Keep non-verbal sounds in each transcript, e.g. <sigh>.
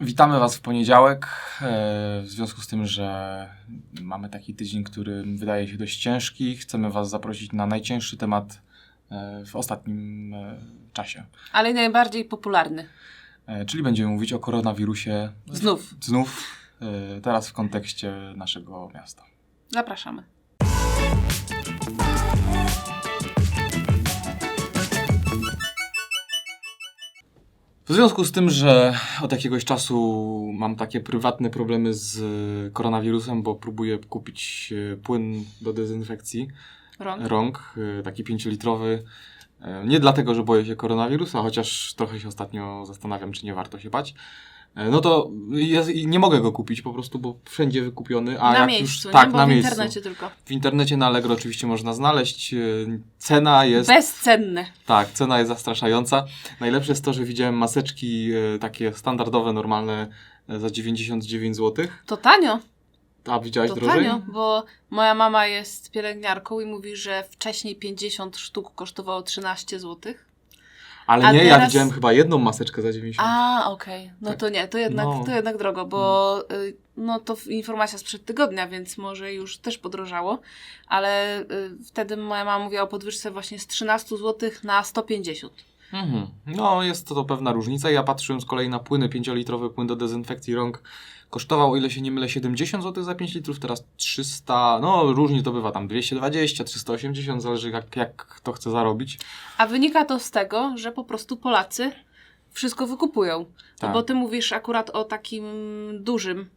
Witamy Was w poniedziałek. e, W związku z tym, że mamy taki tydzień, który wydaje się dość ciężki, chcemy Was zaprosić na najcięższy temat e, w ostatnim e, czasie. Ale najbardziej popularny. Czyli będziemy mówić o koronawirusie Znów. znów, teraz w kontekście naszego miasta. Zapraszamy. W związku z tym, że od jakiegoś czasu mam takie prywatne problemy z koronawirusem, bo próbuję kupić e, płyn do dezynfekcji Rąk. rąk, e, taki 5-litrowy. E, Nie dlatego, że boję się koronawirusa, chociaż trochę się ostatnio zastanawiam, czy nie warto się bać. E, No to nie mogę go kupić po prostu, bo wszędzie wykupiony. A na jak miejscu, już, nie? tak, Bo na w miejscu. internecie tylko. W internecie na Allegro oczywiście można znaleźć. e, Cena jest. Bezcenne. Tak, cena jest zastraszająca. Najlepsze jest to, że widziałem maseczki e, takie standardowe, normalne za 99 zł. To tanio. A widziałaś To drożej? tanio, bo moja mama jest pielęgniarką i mówi, że wcześniej 50 sztuk kosztowało 13 zł. Ale A nie, ja teraz- widziałem chyba jedną maseczkę za 90. A, okej. No Tak. to nie, to jednak, No. to jednak drogo, bo y, no to informacja sprzed tygodnia, więc może już też podrożało, ale y, wtedy moja mama mówiła o podwyżce właśnie z 13 zł na 150. Mhm. No, jest to, pewna różnica. Ja patrzyłem z kolei na płyny, 5-litrowy płyn do dezynfekcji rąk. Kosztował, o ile się nie mylę, 70 zł za 5 litrów, teraz 300, no różnie to bywa, tam 220, 380, zależy jak, jak kto chce zarobić. A wynika to z tego, że po prostu Polacy wszystko wykupują. Tak. Bo ty mówisz akurat o takim dużym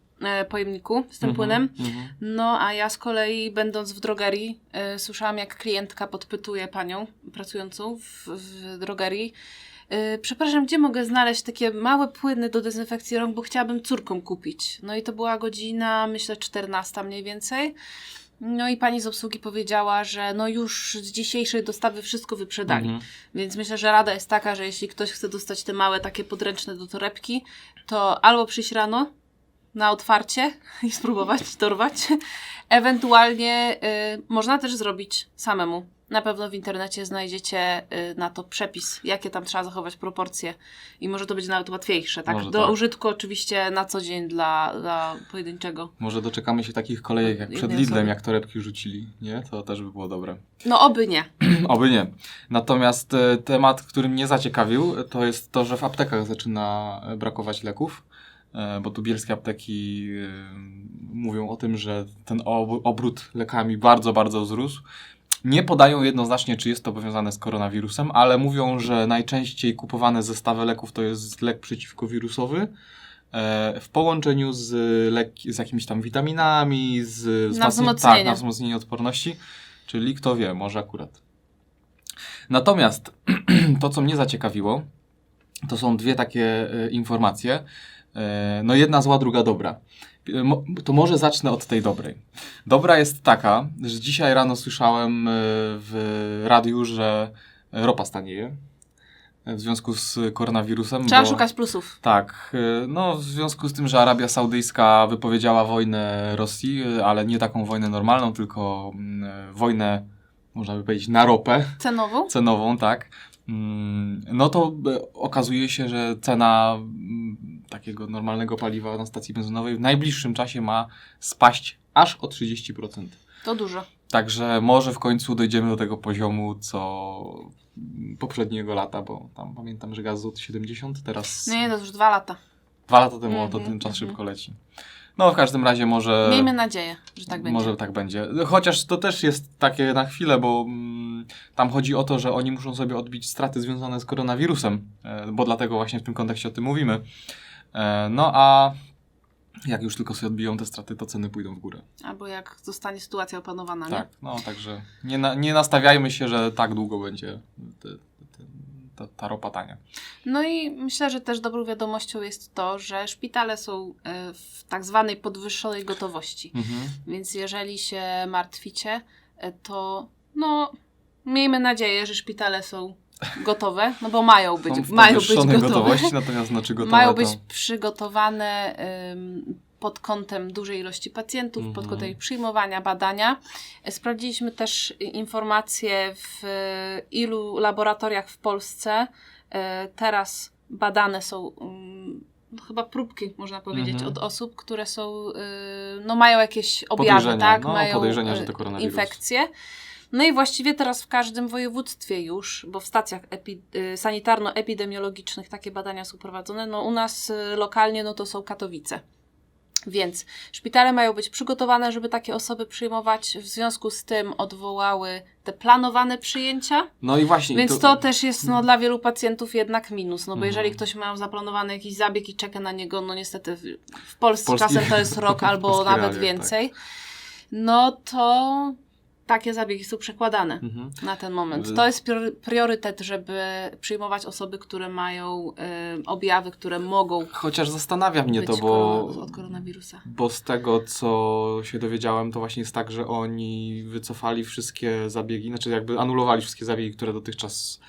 pojemniku z tym Mhm, płynem. mhm. No, a ja z kolei, będąc w drogerii, e, słyszałam, jak klientka podpytuje panią pracującą w, w drogerii. e, Przepraszam, gdzie mogę znaleźć takie małe płyny do dezynfekcji rąk, bo chciałabym córką kupić. No i to była godzina, myślę, 14 mniej więcej. No i pani z obsługi powiedziała, że no już z dzisiejszej dostawy wszystko wyprzedali. Mhm. Więc myślę, że rada jest taka, że jeśli ktoś chce dostać te małe takie podręczne do torebki, to albo przyjść rano na otwarcie <laughs> i spróbować dorwać. Ewentualnie y, można też zrobić samemu. Na pewno w internecie znajdziecie y, na to przepis, jakie tam trzeba zachować proporcje i może to będzie nawet łatwiejsze. Tak? Może Do tak. użytku oczywiście na co dzień dla, dla pojedynczego. Może doczekamy się takich kolejek jak przed Lidlem, osoby. jak torebki rzucili, nie? To też by było dobre. No oby nie. <clears throat> Oby nie. Natomiast e, temat, który mnie zaciekawił, to jest to, że w aptekach zaczyna e, brakować leków, bo tu bielskie apteki e, mówią o tym, że ten ob- obrót lekami bardzo, bardzo wzrósł. Nie podają jednoznacznie, czy jest to powiązane z koronawirusem, ale mówią, że najczęściej kupowane zestawy leków to jest lek przeciwkowirusowy e, w połączeniu z, lek, z jakimiś tam witaminami, z, z Na wzmocni- wzmocnienie. Tak, na wzmocnienie odporności, czyli kto wie, może akurat. Natomiast <clears throat> to, co mnie zaciekawiło, to są dwie takie e, informacje. E, no jedna zła, druga dobra. E, To może zacznę od tej dobrej. Dobra jest taka, że dzisiaj rano słyszałem e, w radiu, że ropa stanieje w związku z koronawirusem. Trzeba bo- szukać plusów. tak, no w związku z tym, że Arabia Saudyjska wypowiedziała wojnę Rosji, ale nie taką wojnę normalną, tylko mm, wojnę, można by powiedzieć, na ropę Cenową? <laughs> cenową, tak. Mm, No to okazuje się, że cena mm, takiego normalnego paliwa na stacji benzynowej w najbliższym czasie ma spaść aż o 30%. To dużo. Także może w końcu dojdziemy do tego poziomu, co poprzedniego lata, bo tam pamiętam, że gaz zł 70, teraz Nie, to już dwa lata. dwa lata temu, to Mhm, ten czas mhm. szybko leci. No w każdym razie może... Miejmy nadzieję, że tak będzie. Może tak będzie. Chociaż to też jest takie na chwilę, bo mm, tam chodzi o to, że oni muszą sobie odbić straty związane z koronawirusem, e, bo dlatego właśnie w tym kontekście o tym mówimy. E, no a jak już tylko sobie odbiją te straty, to ceny pójdą w górę. Albo jak zostanie sytuacja opanowana, nie? Tak, no także nie, na, nie nastawiajmy się, że tak długo będzie te, te, ta, ta ropa tania. No i myślę, że też dobrą wiadomością jest to, że szpitale są e, w tak zwanej podwyższonej gotowości. Mhm. Więc jeżeli się martwicie, e, to no miejmy nadzieję, że szpitale są gotowe, no bo mają być, Są w mają być gotowe. gotowości, <laughs> natomiast znaczy gotowe mają to... być przygotowane ym, pod kątem dużej ilości pacjentów, pod Mhm. kątem ich przyjmowania, badania. E, Sprawdziliśmy też informacje w e, ilu laboratoriach w Polsce e, teraz badane są mm, no, chyba próbki, można powiedzieć, Mhm. od osób, które są, y, no mają jakieś objawy, tak? no, mają podejrzenia, że to koronawirus. infekcje. No i właściwie teraz w każdym województwie już, bo w stacjach y, sanitarno-epidemiologicznych takie badania są prowadzone, no u nas y, lokalnie no to są Katowice. Więc szpitale mają być przygotowane, żeby takie osoby przyjmować. W związku z tym odwołały te planowane przyjęcia. No i właśnie. Więc to, też jest no, dla wielu pacjentów jednak minus, no bo Mhm. jeżeli ktoś ma zaplanowany jakiś zabieg i czeka na niego, no niestety w, Polsce Polski- czasem to jest rok <laughs> albo nawet realia, tak. więcej, no to takie zabiegi są przekładane Mhm. na ten moment. To jest prior- priorytet, żeby przyjmować osoby, które mają y, objawy, które mogą Chociaż zastanawia mnie to, bo, od koronawirusa. bo z tego, co się dowiedziałem, to właśnie jest tak, że oni wycofali wszystkie zabiegi, znaczy jakby anulowali wszystkie zabiegi, które dotychczas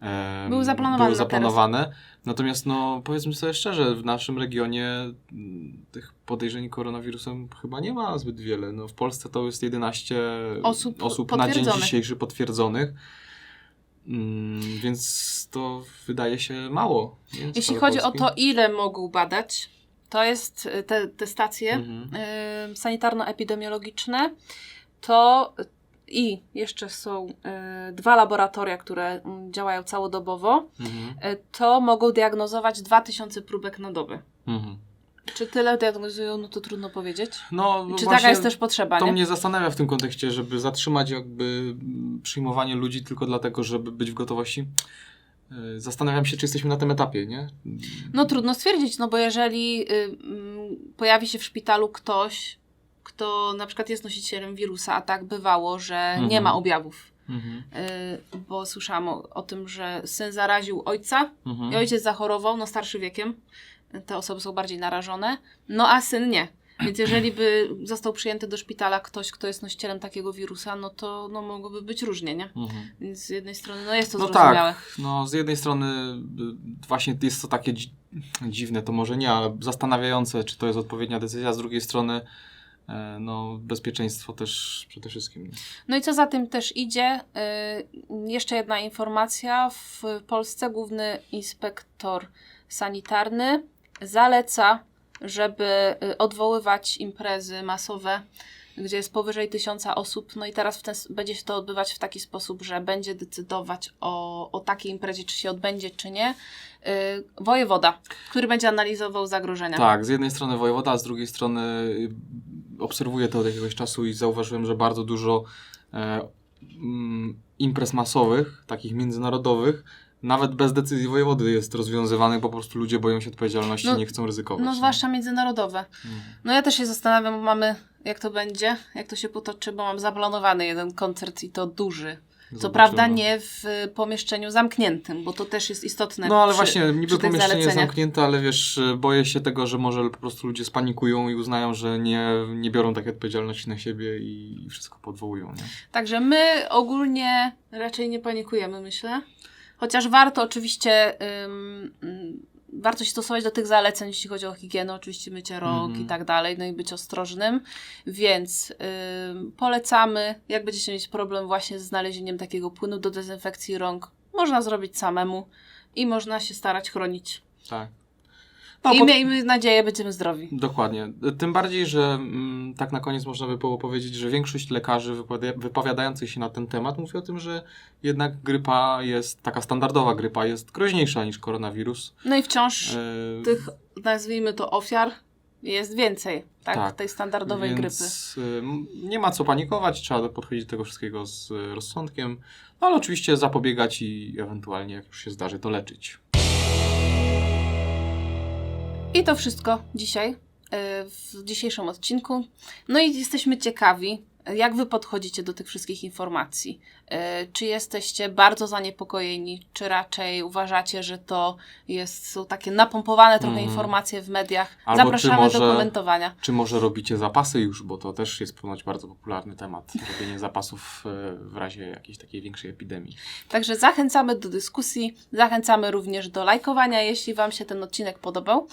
em, Były zaplanowane były zaplanowane. Natomiast, no, powiedzmy sobie szczerze, w naszym regionie mm, tych podejrzeń koronawirusem chyba nie ma zbyt wiele. No, w Polsce to jest 11 Osób osób na dzień dzisiejszy potwierdzonych. Mm, więc to wydaje się mało. nie? Jeśli chodzi o Polski. to, ile mogą badać, to jest y, te, te stacje, Mhm. y, sanitarno-epidemiologiczne, to i jeszcze są y, dwa laboratoria, które mm, działają całodobowo, Mhm. y, to mogą diagnozować 2000 próbek na dobę. Mhm. Czy tyle diagnozują, no to trudno powiedzieć. No, Czy taka jest też potrzeba, To nie? mnie zastanawia w tym kontekście, żeby zatrzymać jakby przyjmowanie ludzi tylko dlatego, żeby być w gotowości. Yy, Zastanawiam się, czy jesteśmy na tym etapie, nie? No trudno stwierdzić, no bo jeżeli y, mm, pojawi się w szpitalu ktoś, kto na przykład jest nosicielem wirusa, a tak bywało, że nie Mhm. ma objawów. Mhm. Y, bo słyszałam o, o tym, że syn zaraził ojca Mhm. i ojciec zachorował, no starszy wiekiem. Te osoby są bardziej narażone, no a syn nie. Więc jeżeli by został przyjęty do szpitala ktoś, kto jest nosicielem takiego wirusa, no to no, mogłoby być różnie, nie? Mhm. Więc z jednej strony no jest to No zrozumiałe. tak, no z jednej strony y, właśnie jest to takie dzi- dziwne, to może nie, ale zastanawiające, czy to jest odpowiednia decyzja, z drugiej strony e, no bezpieczeństwo też przede wszystkim. Nie? No i co za tym też idzie, y, jeszcze jedna informacja. W Polsce główny inspektor sanitarny zaleca, żeby y, odwoływać imprezy masowe, gdzie jest powyżej tysiąca osób. No i teraz ten, będzie się to odbywać w taki sposób, że będzie decydować o, o takiej imprezie, czy się odbędzie, czy nie, y, wojewoda, który będzie analizował zagrożenia. Tak, z jednej strony wojewoda, a z drugiej strony y, obserwuję to od jakiegoś czasu i zauważyłem, że bardzo dużo e, mm, imprez masowych, takich międzynarodowych, nawet bez decyzji wojewody jest rozwiązywanych, bo po prostu ludzie boją się odpowiedzialności No, i nie chcą ryzykować. No nie? zwłaszcza międzynarodowe. Mhm. No ja też się zastanawiam, bo mamy, jak to będzie, jak to się potoczy, bo mam zaplanowany jeden koncert i to duży. Co Zobaczymy. prawda nie w pomieszczeniu zamkniętym, bo to też jest istotne. No ale przy- właśnie, niby pomieszczenie zamknięte, ale wiesz, boję się tego, że może po prostu ludzie spanikują i uznają, że nie, nie biorą takiej odpowiedzialności na siebie i, i wszystko podwołują, nie? Także my ogólnie raczej nie panikujemy, myślę. Chociaż warto oczywiście ym, warto się stosować do tych zaleceń, jeśli chodzi o higienę, oczywiście mycie rąk Mhm. i tak dalej, no i być ostrożnym. Więc polecamy, jak będziecie mieć problem właśnie z znalezieniem takiego płynu do dezynfekcji rąk, można zrobić samemu i można się starać chronić. Tak. I pod- miejmy nadzieję, będziemy zdrowi. Dokładnie. Tym bardziej, że mm, tak na koniec można by było powiedzieć, że większość lekarzy wypowiada- wypowiadających się na ten temat mówi o tym, że jednak grypa jest, taka standardowa grypa jest groźniejsza niż koronawirus. No i wciąż E, tych, nazwijmy to, ofiar jest więcej, tak? Tak. Tej standardowej grypy. Więc y, m, nie ma co panikować, trzeba podchodzić do tego wszystkiego z y, rozsądkiem, no, ale oczywiście zapobiegać i ewentualnie, jak już się zdarzy, to leczyć. I to wszystko dzisiaj, y, w dzisiejszym odcinku. No i jesteśmy ciekawi, jak Wy podchodzicie do tych wszystkich informacji. Y, Czy jesteście bardzo zaniepokojeni, czy raczej uważacie, że to jest, są takie napompowane trochę Mhm. informacje w mediach? Albo Zapraszamy może- do komentowania. Czy może robicie zapasy już, bo to też jest ponoć bardzo popularny temat, robienie zapasów y, w razie jakiejś takiej większej epidemii. Także zachęcamy do dyskusji, zachęcamy również do lajkowania, jeśli Wam się ten odcinek podobał.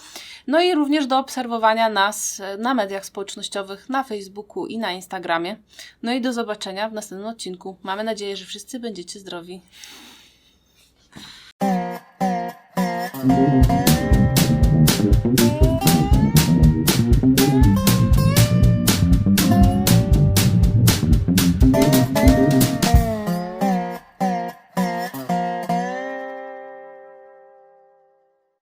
No i również do obserwowania nas e, na mediach społecznościowych, na Facebooku i na Instagramie. No i do zobaczenia w następnym odcinku. Mamy nadzieję, że wszyscy będziecie zdrowi. Thank